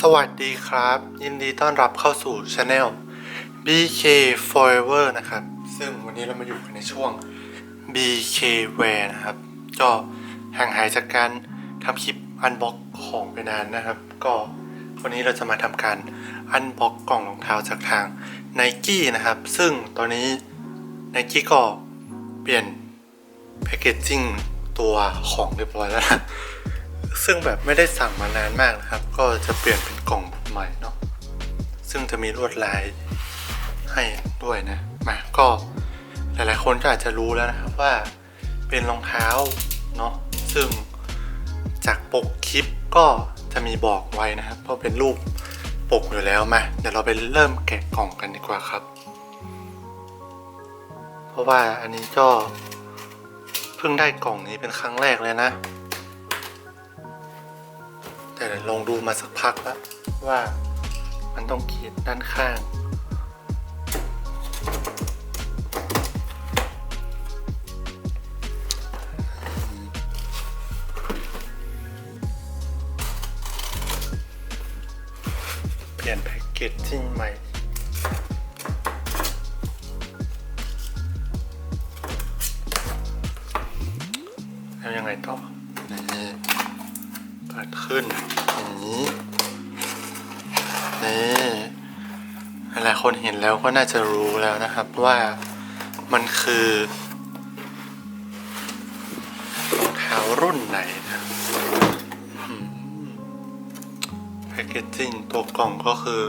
สวัสดีครับ ยินดีต้อนรับเข้าสู่ช anel BK Forever นะครับ ซึ่งวันนี้เรามาอยู่กันในช่วง BK Wear นะครับ ก็ห่างหายจากการทำคลิปอันบ็อกของไปนานนะครับ ก็วันนี้เราจะมาทำการอันบ็อกกล่องรองเท้าจากทาง Nike นะครับ ซึ่งตอนนี้ Nike ก็เปลี่ยนแพคเกจจิ้งตัวของเรียบร้อยแล้วนะ ซึ่งแบบไม่ได้สั่งมานานมากนะครับ ก็จะเปลี่ยนเป็นกล่องใหม่เนาะซึ่งจะมีลวดลายให้ด้วยนะมาก็หลายๆคนก็อาจจะรู้แล้วนะครับว่าเป็นรองเท้าเนาะซึ่งจากปกคลิปก็จะมีบอกไว้นะครับ เพราะเป็นรูปปกอยู่แล้วมาเดี๋ยวเราไปเริ่มแกะกล่องกันดีกว่าครับ เพราะว่าอันนี้ก็เพิ่งได้กล่องนี้เป็นครั้งแรกเลยนะ แต่ลองดูมาสักพักแล้วว่ามันต้องขีดด้านข้าง เปลี่ยนแพ็กเกจจิ้งใหม่ นี่หลายคนเห็นแล้วก็น่าจะรู้แล้วนะครับว่ามันคือรองเท้ารุ่นไหนนะแพคเกจจิ้งตัวกล่องก็คือ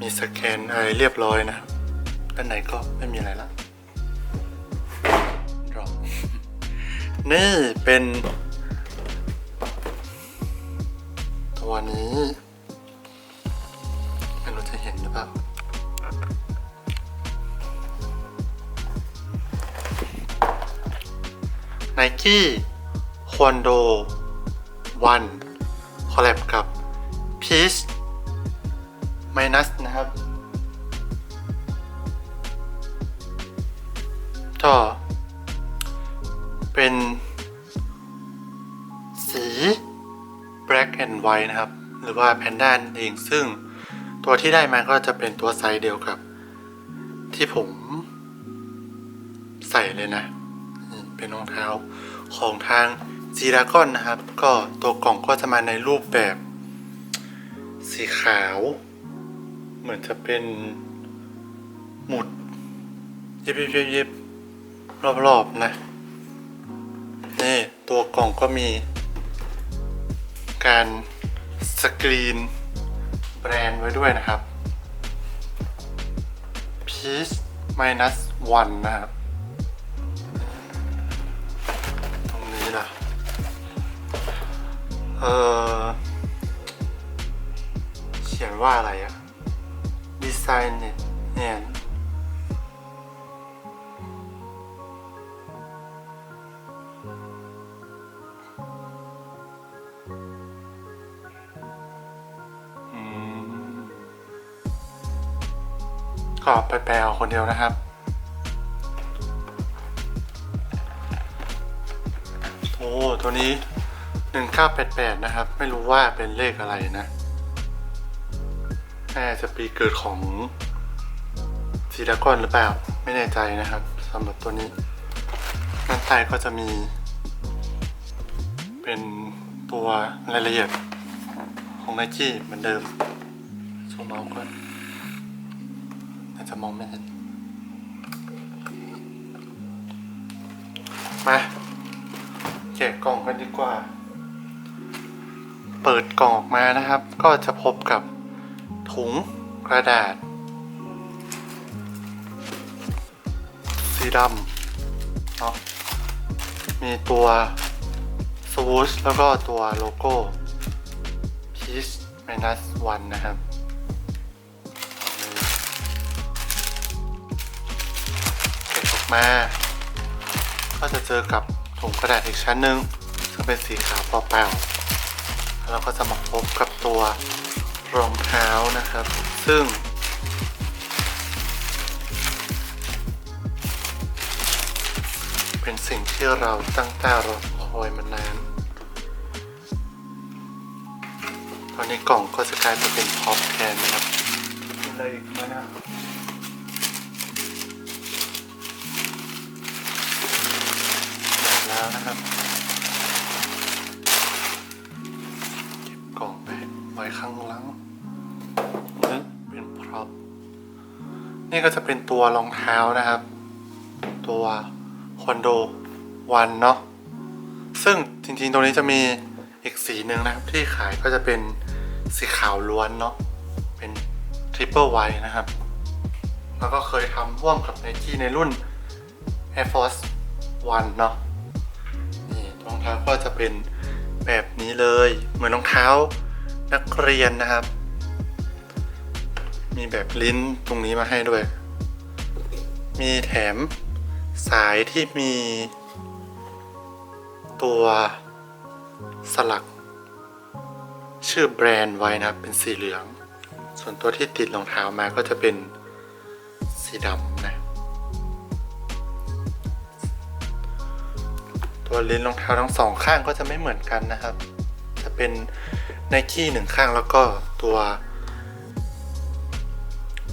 มีสแกนอะไรเรียบร้อยนะครับด้านในก็ไม่มีอะไรละรอนี่เป็น ตัวนี้ Nike ควอนโดวันคอลแลบกับ Peach Minus นะครับ ก็เป็น สี black and white นะครับ หรือว่าแพนด้านเองซึ่งตัวที่ได้มาก็จะเป็นตัวไซส์เดียวกับ ที่ผมใส่เลยนะ เป็นรองเท้าของทางจีดากอนนะครับ ก็ตัวกล่องก็จะมาในรูปแบบ สีขาว เหมือนจะเป็นหมุดยิบยิบยิบยิบรอบๆนะ นี่ตัวกล่องก็มี การสกรีน แบรนด์ไว้ด้วยนะครับ Peace minus one นะครับ เออเขียนว่าอะไรอะ Design เนี่ยห่อืมก็ไปแปลคนเดียวนะครับ โอ้ ตัวนี้ 1988 นะครับ ไม่รู้ว่าเป็นเลขอะไรนะน่าจะปีเกิดของซีดากอนหรือเปล่า ไม่แน่ใจนะครับสำหรับตัวนี้ด้านใต้ก็จะมี เป็นตัวรายละเอียดของไนกี้เหมือนเดิมส่งเมาส์ก่อนน่าจะมองไม่เห็น มาแกะกล่องกันดีกว่า เปิดกล่องออกมานะครับ ก็จะพบกับถุงกระดาษ สีดำเนาะมีตัวสวูชแล้วก็ตัวโลโก้ Peace minus one นะครับเก็บออกมา ก็จะเจอกับถุงกระดาษอีกชั้นหนึ่งซึ่งเป็นสีขาวเปล่าๆ เราก็จะมาพบกับตัวรองเท้านะครับ ซึ่ง เป็นสิ่งที่เราตั้งตารอคอยมานาน ตอนในกล่องก็จะกลายมาเป็นพ็อปแทนนะครับกินเลยอีกไหมนะหมดแล้วนะครับ นี่ก็จะเป็นตัวรองเท้านะครับ ตัวคอนโดวันเนาะซึ่งจริงๆตรงนี้จะมีอีกสีหนึ่งนะครับที่ขายก็จะเป็นสีขาวล้วนเนาะเป็นทริปเปิลไวนะครับ แล้วก็เคยทำร่วมกับ n i กี้ในรุ่น Air Force One เนาะนี่รองเท้าก็จะเป็นแบบนี้เลย เหมือนรองเท้านักเรียนนะครับ มีแบบลิ้นตรงนี้มาให้ด้วย มีแถมสายที่มีตัวสลัก ชื่อแบรนด์ไว้นะครับ เป็นสีเหลือง ส่วนตัวที่ติดรองเท้ามาก็จะเป็นสีดำนะ ตัวลิ้นรองเท้าทั้งสองข้างก็จะไม่เหมือนกันนะครับ จะเป็นไนกี้หนึ่งข้างแล้วก็ตัว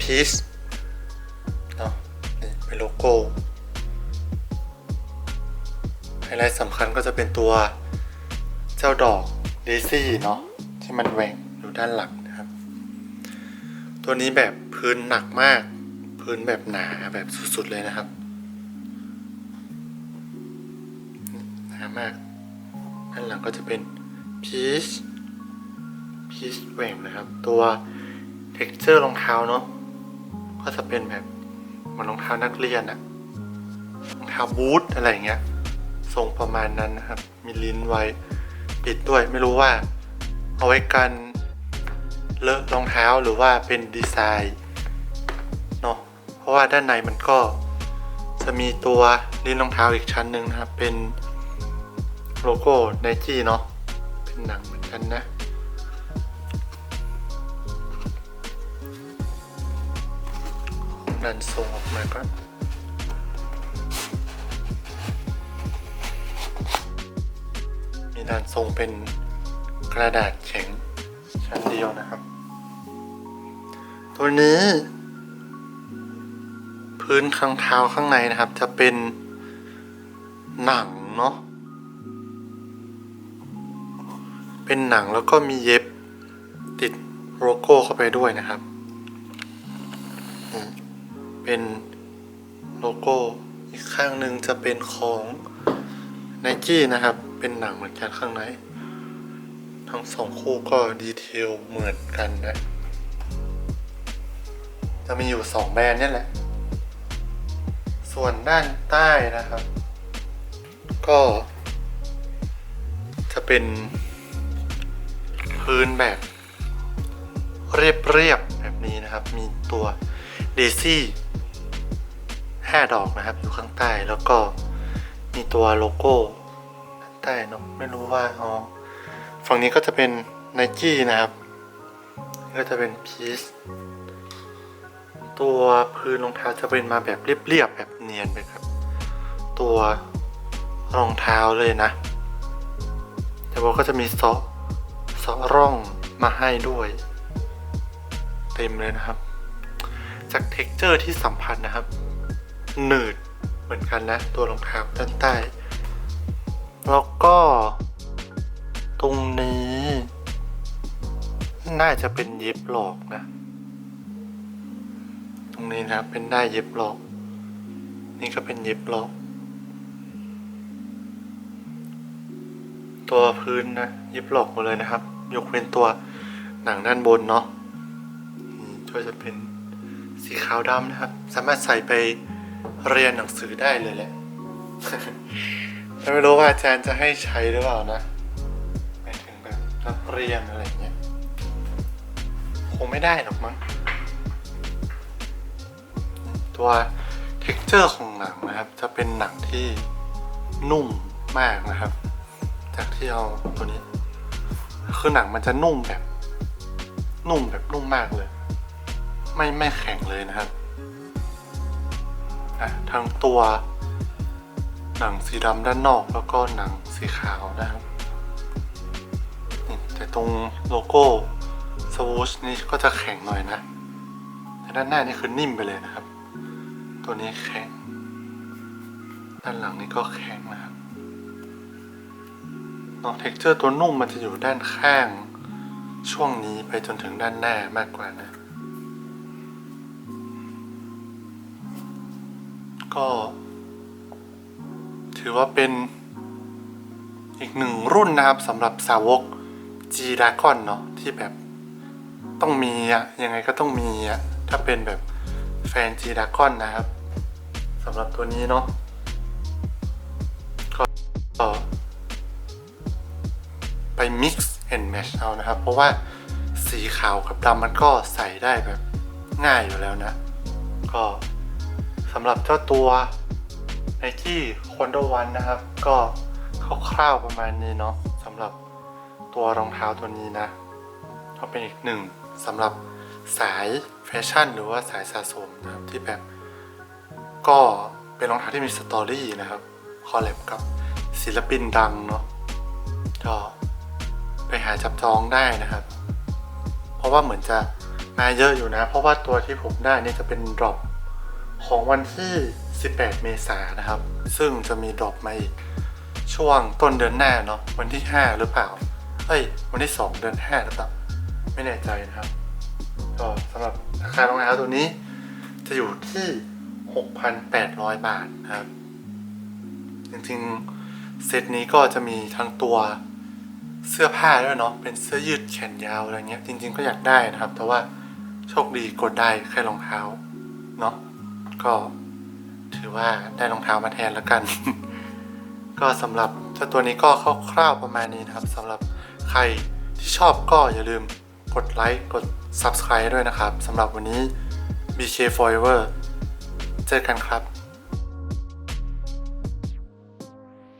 พีซเนาะนี่เป็นโลโก้ ไฮไลท์สำคัญก็จะเป็นตัวเจ้าดอกเดซี่เนาะที่มันแหว่งอยู่ด้านหลังนะครับ ตัวนี้แบบพื้นหนักมาก พื้นแบบหนาแบบสุดๆเลยนะครับ หนามากด้านหลังก็จะเป็นพีชพีชแหว่งนะครับ ตัว t e x t อร์รองเท้าเนาะ ก็จะเป็นแบบเหมือนรองเท้านักเรียนอะรองเท้าบูทอะไรอย่างเงี้ยทรงประมาณนั้นนะครับ มีลิ้นไว้ ปิดด้วยไม่รู้ว่า เอาไว้กันเลอะรองเท้าหรือว่าเป็นดีไซน์เนาะเพราะว่าด้านในมันก็จะมีตัวลิ้นรองเท้าอีกชั้นหนึ่งนะครับ เป็นโลโก้ไนกี้เนาะเป็นหนังเหมือนกันนะ ดันทรงออกมาก่อนมีด้านทรงเป็นกระดาษแข็งชั้นเดียวนะครับ ตัวนี้ พื้นข้างเท้าข้างในนะครับ จะเป็นหนังเนาะเป็นหนังแล้วก็มีเย็บติดโลโก้เข้าไปด้วยนะครับ เป็นโลโก้ อีกข้างหนึ่งจะเป็นของไนกี้นะครับ เป็นหนังเหมือนกันข้างใน ทั้งสองคู่ก็ดีเทลเหมือนกันนะจะมีอยู่สองแบรนด์นี่แหละ ส่วนด้านใต้นะครับ ก็ จะเป็นพื้นแบบเรียบๆแบบนี้นะครับ มีตัวเดซี่ ห้าดอกนะครับ อยู่ข้างใต้แล้วก็มีตัวโลโก้ใต้เนอะไม่รู้ว่าอ๋อฝั่งนี้ก็จะเป็น n i กี้นะครับก็จะเป็นพีซตัวพื้นรองเท้าจะเป็นมาแบบเรียบๆแบบเนียนไปครับ ตัวรองเท้าเลยนะแต่ว่าก็จะมีซาะเซาะร่องมาให้ด้วย เต็มเลยนะครับ จากเท็กเจอร์ที่สัมผัสนะครับ หนืดเหมือนกันนะ ตัวรองเท้าด้านใต้ แล้วก็ ตรงนี้ น่าจะเป็นเย็บหลอกนะ ตรงนี้นะครับเป็นได้เย็บหลอก นี่ก็เป็นเย็บหลอก ตัวพื้นนะเย็บหลอกหมดเลยนะครับ ยกเว้นตัวหนังด้านบนเนาะก็จะเป็นสีขาวดำนะครับ สามารถใส่ไป เรียนหนังสือได้เลยแหละแต่ไม่รู้ว่าอาจารย์จะให้ใช้หรือเปล่านะหมายถึงแบบนักเรียนอะไรอย่างเงี้ยคงไม่ได้หรอกมั้ง ตัว t e x t อร์ของหนังนะครับ จะเป็นหนังที่นุ่มมากนะครับ จากที่เอาตัวนี้ คือหนังมันจะนุ่มแบบ นุ่มแบบนุ่มมากเลย ไม่ไม่แข็งเลยนะครับ ทั้งตัว หนังสีดำด้านนอกแล้วก็หนังสีขาวนะครับแต่ตรงโลโก้สวูชนี่ก็จะแข็งหน่อยนะแต่ด้านหน้านี่คือนิ่มไปเลยนะครับ ตัวนี้แข็ง ด้านหลังนี่ก็แข็งนะครับนาะเท็กเจอร์ตัวนุ่มมันจะอยู่ด้านข้าง ช่วงนี้ไปจนถึงด้านหน้ามากกว่านะ ก็ ถือว่าเป็นอีกหนึ่งรุ่นนะครับสำหรับสาวก G Dragon เนาะที่แบบต้องมีอะยังไงก็ต้องมีอะถ้าเป็นแบบแฟน G Dragon นะครับสำหรับตัวนี้เนาะก็ก็ไป mix and match เอานะครับ เพราะว่าสีขาวกับดำมันก็ใส่ได้แบบง่ายอยู่แล้วนะ ก็ สำหรับเจ้าตัวไนกี้คอนโดวันนะครับ ก็คร่าวๆประมาณนี้เนาะสำหรับตัวรองเท้าตัวนี้นะ ก็เป็นอีกหนึ่งสำหรับสายแฟชั่น หรือว่าสายสะสมนะครับที่แบบก็เป็นรองเท้าที่มีสตอรี่นะครับคอลแลบกับศิลปินดังเนาะก็ไปหาจับจองได้นะครับ เพราะว่าเหมือนจะมาเยอะอยู่นะ เพราะว่าตัวที่ผมได้นี่จะเป็นดรอป ของวันที่ 18 เมษายนนะครับ ซึ่งจะมีดรอปมาอีกช่วงต้นเดือนหน้าเนาะวันที่ 5 หรือเปล่าเอ้ย วันที่ 2 เดือน 5 หรือเปล่า ไม่แน่ใจนะครับ ก็สำหรับราคารองเท้าตัวนี้ จะอยู่ที่ 6,800 บาทนะครับ จริงๆ เซตนี้ก็จะมีทั้งตัวเสื้อผ้าด้วยเนาะเป็นเสื้อยืดแขนยาวอะไรเงี้ย จริง ๆ ก็อยากได้นะครับ แต่ว่าโชคดีกดได้แค่รองเท้าเนาะ ก็ถือว่าได้รองเท้ามาแทนแล้วกัน ก็สำหรับเจ้าตัวนี้ก็คร่าวๆประมาณนี้นะครับสำหรับใครที่ชอบก็อย่าลืมกดไลค์กด Subscribe ด้วยนะครับสำหรับวันนี้ BK Forever เจอกันครับ